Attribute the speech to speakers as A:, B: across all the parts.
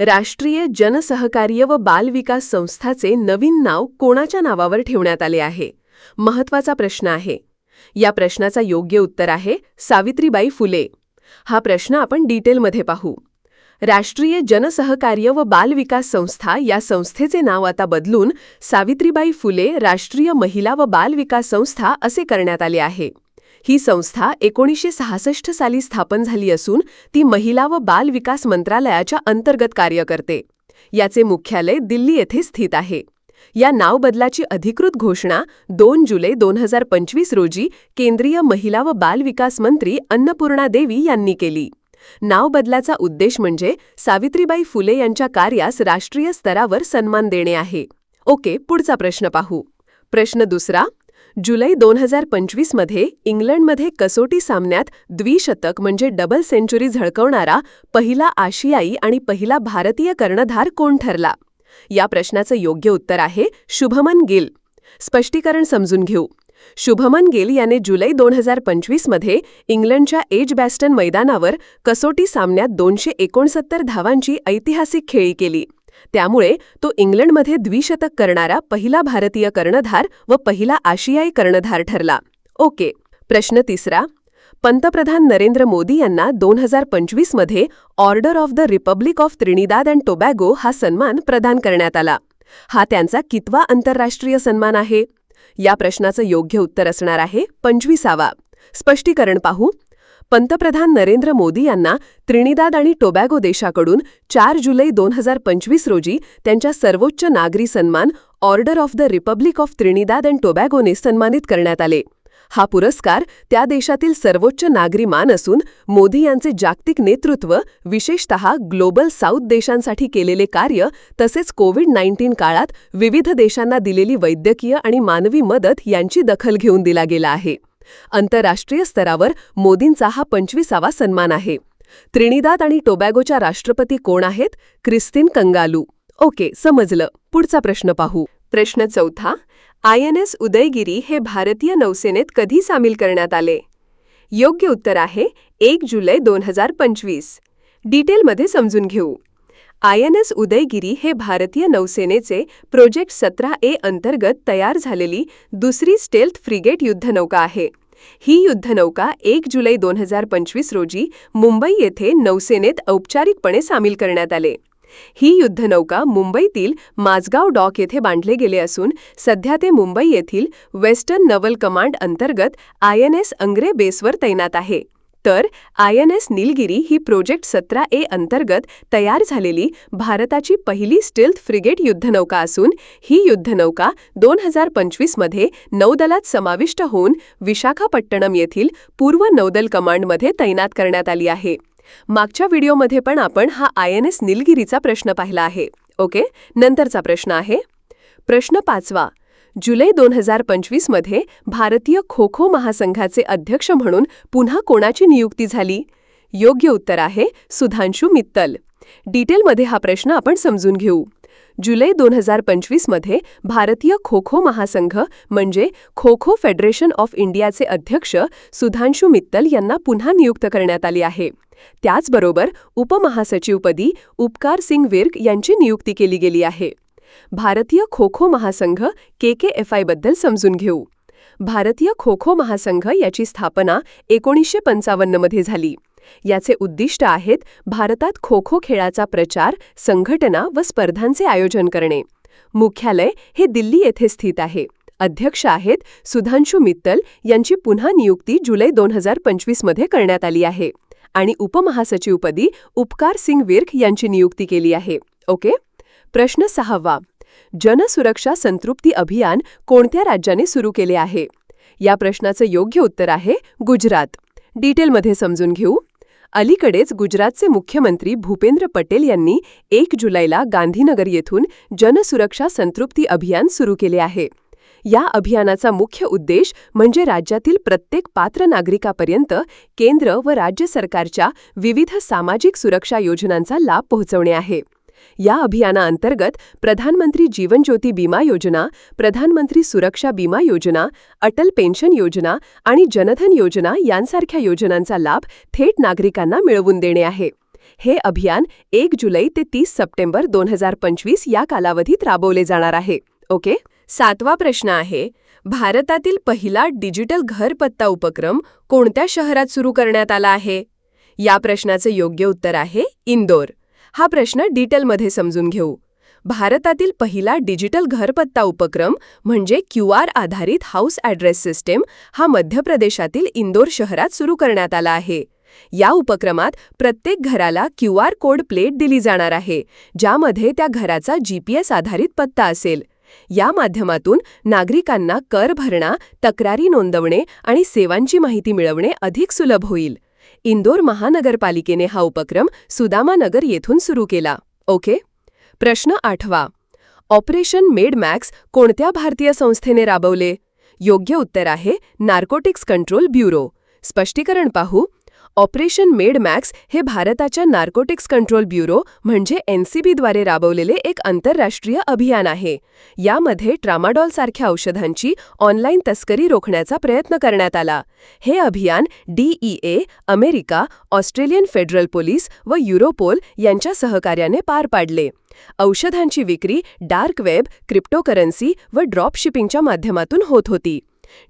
A: राष्ट्रीय जनसहकार्य व बाल विकास संस्थाचे नवीन नाव कोणाच्या नावावर ठेवण्यात आले आहे? महत्त्वाचा प्रश्न आहे. या प्रश्नाचा योग्य उत्तर आहे सावित्रीबाई फुले. हा प्रश्न आपण डिटेलमध्ये पाहू. राष्ट्रीय जनसहकार्य व बाल विकास संस्था या संस्थेचे नाव आता बदलून सावित्रीबाई फुले राष्ट्रीय महिला व बाल विकास संस्था असे करण्यात आले आहे. ही संस्था एकोणीसशे सहासष्ट साली स्थापन झाली असून ती महिला व बाल विकास मंत्रालयाच्या अंतर्गत कार्य करते. याचे मुख्यालय दिल्ली येथे स्थित आहे. या नावबदलाची अधिकृत घोषणा दोन जुलै दोन हजार पंचवीस रोजी केंद्रीय महिला व बाल विकास मंत्री अन्नपूर्णा देवी यांनी केली. नाव बदलाचा उद्देश म्हणजे सावित्रीबाई फुले यांच्या कार्यास राष्ट्रीय स्तरावर सन्मान देणे आहे. ओके पुढचा प्रश्न पाहू. प्रश्न दुसरा जुलै दोन हजार पंचवीसमध्ये इंग्लंडमध्ये कसोटी सामन्यात द्विशतक म्हणजे डबल सेंचुरी झळकवणारा पहिला आशियाई आणि पहिला भारतीय कर्णधार कोण ठरला? या प्रश्नाचं योग्य उत्तर आहे शुभमन गिल. स्पष्टीकरण समजून घेऊ. शुभमन गिल याने जुलै दोन हजार पंचवीसमध्ये इंग्लंडच्या एज बॅस्टन मैदानावर कसोटी सामन्यात दोनशे एकोणसत्तर धावांची ऐतिहासिक खेळी केली. त्यामुळे तो इंग्लंडमध्ये द्विशतक करणारा पहिला भारतीय कर्णधार व पहिला आशियाई कर्णधार ठरला. ओके. प्रश्न तिसरा. पंतप्रधान नरेंद्र मोदी यांना दोन हजार पंचवीसमध्ये order of the republic of Trinidad and Tobago हा सन्मान प्रदान करण्यात आला. हा त्यांचा कितवा आंतरराष्ट्रीय सन्मान आहे? या प्रश्नाचं योग्य उत्तर असणार आहे पंचवीसावा. स्पष्टीकरण पाहू. पंतप्रधान नरेंद्र मोदी यांना त्रिनिदाद आणि टोबॅगो देशाकडून चार जुलै दोन हजार पंचवीस रोजी त्यांच्या सर्वोच्च नागरी सन्मान order of the republic of Trinidad and टोबॅगोने सन्मानित करण्यात आले. हा पुरस्कार त्या देशातील सर्वोच्च नागरी मान असून मोदी यांचे जागतिक नेतृत्व विशेषतः ग्लोबल साऊथ देशांसाठी केलेले कार्य तसेच कोविड नाईन्टीन काळात विविध देशांना दिलेली वैद्यकीय आणि मानवी मदत यांची दखल घेऊन दिला गेला आहे. आंतरराष्ट्रीय स्तरावर मोदींचा हा पंचवीसावा सन्मान आहे. त्रिनिदाद आणि टोबॅगोच्या राष्ट्रपती कोण आहेत? क्रिस्तीन कंगालू. ओके समजलं. पुढचा प्रश्न पाहू. प्रश्न चौथा आय एन एस उदयगिरी हे भारतीय नौसेनेत कधी सामील करण्यात आले? योग्य उत्तर आहे एक जुलै दोन हजार पंचवीस. डिटेलमध्ये समजून घेऊ. आय एन एस उदयगिरी हे भारतीय नौसेनेचे प्रोजेक्ट सतरा ए अंतर्गत तयार झालेली दुसरी स्टेल्थ फ्रिगेट युद्धनौका आहे. ही युद्धनौका एक जुलै दोन हजार पंचवीस रोजी मुंबई येथे नौसेनेत औपचारिकपणे सामील करण्यात आले. ही युद्धनौका मुंबईतील माझगाव डॉक येथे बांधले गेले असून सध्या ते मुंबई येथील वेस्टर्न नवल कमांड अंतर्गत आय एन एस अंग्रे बेसवर तैनात आहे. तर आय एन एस निलगिरी ही प्रोजेक्ट सतरा ए अंतर्गत तयार झालेली भारताची पहिली स्टिल्थ फ्रिगेट युद्धनौका असून ही युद्धनौका दोन हजार पंचवीसमध्ये नौदलात समाविष्ट होऊन विशाखापट्टणम येथील पूर्व नौदल कमांडमध्ये तैनात करण्यात आली आहे. मागच्या व्हिडिओमध्ये पण आपण हा आय एन एस निलगिरीचा प्रश्न पाहिला आहे. ओके? नंतरचा प्रश्न आहे. प्रश्न पाचवा. जुलै दोन हजार पंचवीसमध्ये भारतीय खो खो महासंघाचे अध्यक्ष म्हणून पुन्हा कोणाची नियुक्ती झाली? योग्य उत्तर आहे सुधांशू मित्तल. डिटेलमध्ये हा प्रश्न आपण समजून घेऊ. जुलै दोन हजार पंचवीसमध्ये भारतीय खो खो महासंघ म्हणजे खो खो फेडरेशन ऑफ इंडियाचे अध्यक्ष सुधांशू मित्तल यांना पुन्हा नियुक्त करण्यात आली आहे. त्याचबरोबर उपमहासचिवपदी उपकार सिंग विर्क यांची नियुक्ती केली गेली आहे. भारतीय खो खो महासंघ के के एफ आयबद्दल समजून घेऊ. भारतीय खो खो महासंघ याची स्थापना एकोणीसशे पंचावन्नमध्ये झाली. याचे उद्दिष्ट आहेत भारतात खो खो खेळाचा प्रचार संघटना व स्पर्धांचे आयोजन करणे. मुख्यालय हे दिल्ली येथे स्थित आहे. अध्यक्ष आहेत सुधांशू मित्तल यांची पुन्हा नियुक्ती जुलै दोन हजार पंचवीसमध्ये करण्यात आली आहे. आणि उपमहासचिवपदी उपकार सिंग विर्क यांची नियुक्ती केली आहे. ओके? प्रश्न सहावा. जनसुरक्षा संतृप्ती अभियान कोणत्या राज्याने सुरू केले आहे? या प्रश्नाचं योग्य उत्तर आहे गुजरात. डिटेलमध्ये समजून घेऊ. अलीकडेच गुजरातचे मुख्यमंत्री भूपेंद्र पटेल यांनी एक जुलैला गांधीनगर येथून जनसुरक्षा संतृप्ती अभियान सुरू केले आहे. या अभियानाचा मुख्य उद्देश म्हणजे राज्यातील प्रत्येक पात्र नागरिकापर्यंत केंद्र व राज्य सरकारच्या विविध सामाजिक सुरक्षा योजनांचा लाभ पोहोचवणे आहे. या अभियानाअंतर्गत प्रधानमंत्री जीवन ज्योती बिमा योजना प्रधानमंत्री सुरक्षा बिमा योजना अटल पेन्शन योजना आणि जनधन योजना यांसारख्या योजनांचा लाभ थेट नागरिकांना मिळवून देणे आहे. हे अभियान एक जुलै ते तीस सप्टेंबर दोन हजार पंचवीस या कालावधीत राबवले जाणार आहे. ओके? सातवा प्रश्न आहे भारतातील पहिला डिजिटल घरपत्ता उपक्रम कोणत्या शहरात सुरू करण्यात आला आहे? या प्रश्नाचे योग्य उत्तर आहे इंदोर. हा प्रश्न डिटेलमध्ये समजून घेऊ. भारतातील पहिला डिजिटल घरपत्ता उपक्रम म्हणजे क्यू आर आधारित हाऊस ॲड्रेस सिस्टीम हा मध्य प्रदेशातील इंदोर शहरात सुरू करण्यात आला आहे. या उपक्रमात प्रत्येक घराला क्यू आर कोड प्लेट दिली जाणार आहे ज्यामध्ये त्या घराचा जीपीएस आधारित पत्ता असेल. या माध्यमातून नागरिकांना कर भरणा तक्रारी नोंदवणे आणि सेवांची माहिती मिळवणे अधिक सुलभ होईल. इंदोर महानगरपालिकेने हा उपक्रम सुदामानगर येथून सुरू केला. ओके? प्रश्न आठवा. ऑपरेशन मेड मॅक्स कोणत्या भारतीय संस्थेने राबवले? योग्य उत्तर आहे नार्कोटिक्स कंट्रोल ब्युरो. स्पष्टीकरण पाहू. ऑपरेशन मेडमॅक्स हे भारताच्या नार्कोटिक्स कंट्रोल ब्युरो म्हणजे एनसीबीद्वारे राबवलेले एक आंतरराष्ट्रीय अभियान आहे. यामध्ये ट्रामाडॉलसारख्या औषधांची ऑनलाईन तस्करी रोखण्याचा प्रयत्न करण्यात आला. हे अभियान DEA America Australian federal police व युरोपोल यांच्या सहकार्याने पार पाडले. औषधांची विक्री डार्क वेब क्रिप्टोकरन्सी व ड्रॉपशिपिंगच्या माध्यमातून होत होती.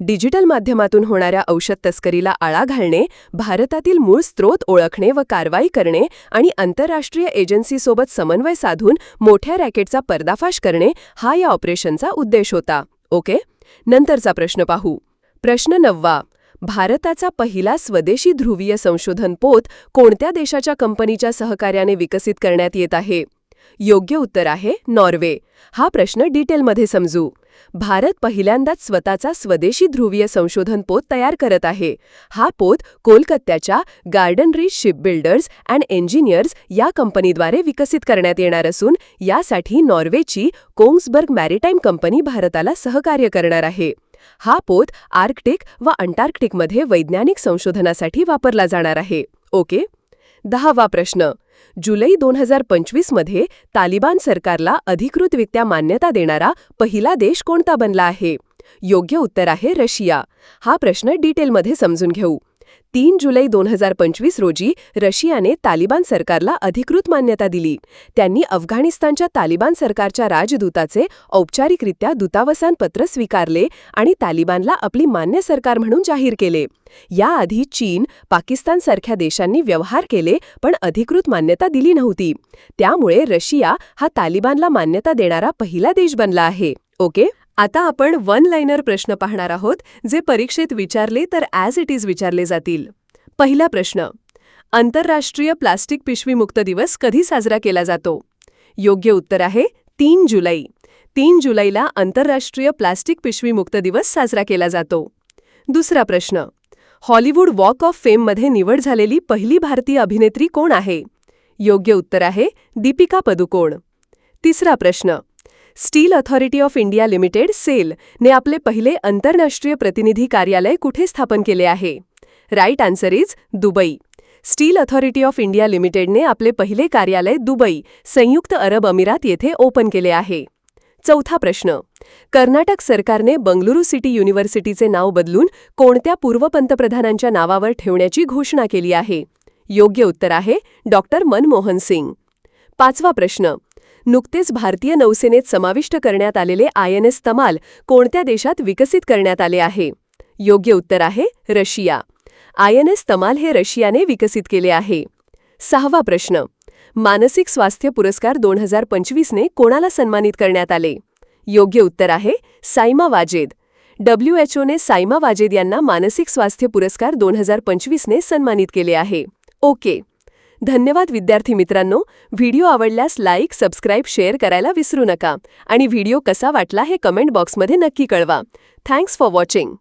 A: डिजिटल माध्यमातून होणाऱ्या औषध तस्करीला आळा घालणे भारतातील मूळ स्रोत ओळखणे व कारवाई करणे आणि आंतरराष्ट्रीय एजन्सीसोबत समन्वय साधून मोठ्या रॅकेटचा पर्दाफाश करणे हा या ऑपरेशनचा उद्देश होता. ओके? नंतरचा प्रश्न पाहू. प्रश्न नववा. भारताचा पहिला स्वदेशी ध्रुवीय संशोधन पोत कोणत्या देशाच्या कंपनीच्या सहकार्याने विकसित करण्यात येत आहे? योग्य उत्तर आहे नॉर्वे. हा प्रश्न डिटेलमध्ये समजू. भारत पहिल्यांदाच स्वतःचा स्वदेशी ध्रुवीय संशोधन पोत तयार करत आहे. हा पोत कोलकात्याच्या garden reach shipbuilders and engineers या कंपनीद्वारे विकसित करण्यात येणार असून यासाठी नॉर्वेची कोंग्सबर्ग मॅरिटाईम कंपनी भारताला सहकार्य करणार आहे. हा पोत आर्क्टिक व अंटार्क्टिकमध्ये वैज्ञानिक संशोधनासाठी वापरला जाणार आहे. ओके? दहावा प्रश्न. जुलै दोन हजार पंचवीसमध्ये तालिबान सरकारला अधिकृतरित्या मान्यता देणारा पहिला देश कोणता बनला आहे? योग्य उत्तर आहे रशिया. हा प्रश्न डिटेलमध्ये समजून घेऊ. तीन जुलै दोन हजार पंचवीस रोजी रशियाने तालिबान सरकारला अधिकृत मान्यता दिली. त्यांनी अफगाणिस्तानच्या तालिबान सरकारच्या राजदूताचे औपचारिकरित्या दूतावसान पत्र स्वीकारले आणि तालिबानला आपली मान्य सरकार म्हणून जाहीर केले. याआधी चीन पाकिस्तानसारख्या देशांनी व्यवहार केले पण अधिकृत मान्यता दिली नव्हती. त्यामुळे रशिया हा तालिबानला मान्यता देणारा पहिला देश बनला आहे. ओके? आता आपण वन लाईनर प्रश्न पाहणार आहोत जे परीक्षेत विचारले तर ॲज इट इज विचारले जातील. पहिला प्रश्न आंतरराष्ट्रीय प्लास्टिक पिशवीमुक्त दिवस कधी साजरा केला जातो? योग्य उत्तर आहे तीन जुलै. तीन जुलैला आंतरराष्ट्रीय प्लास्टिक पिशवीमुक्त दिवस साजरा केला जातो. दुसरा प्रश्न हॉलिवूड वॉक ऑफ फेममध्ये निवड झालेली पहिली भारतीय अभिनेत्री कोण आहे? योग्य उत्तर आहे दीपिका पदुकोण. तिसरा प्रश्न steel authority of India limited SAIL ने आपले पहिले आंतरराष्ट्रीय प्रतिनिधी कार्यालय कुठे स्थापन केले आहे? Right answer is Dubai. Steel authority of India लिमिटेडने आपले पहिले कार्यालय दुबई संयुक्त अरब अमिरात येथे ओपन केले आहे. चौथा प्रश्न. कर्नाटक सरकारने बंगळुरू सिटी युनिव्हर्सिटीचे नाव बदलून कोणत्या पूर्व पंतप्रधानांच्या नावावर ठेवण्याची घोषणा केली आहे? योग्य उत्तर आहे डॉक्टर मनमोहन सिंग. पाचवा प्रश्न. नुकतेच भारतीय नौसेनेत समाविष्ट करण्यात आलेले आय एन एस तमाल कोणत्या देशात विकसित करण्यात आले आहे? योग्य उत्तर आहे Russia. I N S Tamal हे रशियाने विकसित केले आहे. सहावा प्रश्न. मानसिक स्वास्थ्य पुरस्कार दोन हजार पंचवीसने कोणाला सन्मानित करण्यात आले? योग्य उत्तर आहे सायमा वाजेद. डब्ल्यू एच ओने सायमा वाजेद यांना मानसिक स्वास्थ्य पुरस्कार दोन हजार पंचवीसने सन्मानित केले आहे. ओके. धन्यवाद विद्यार्थी मित्रांनो. व्हिडिओ आवडल्यास लाईक सबस्क्राईब शेअर करायला विसरू नका. आणि व्हिडिओ कसा वाटला हे कमेंट बॉक्समध्ये नक्की कळवा. Thanks for watching.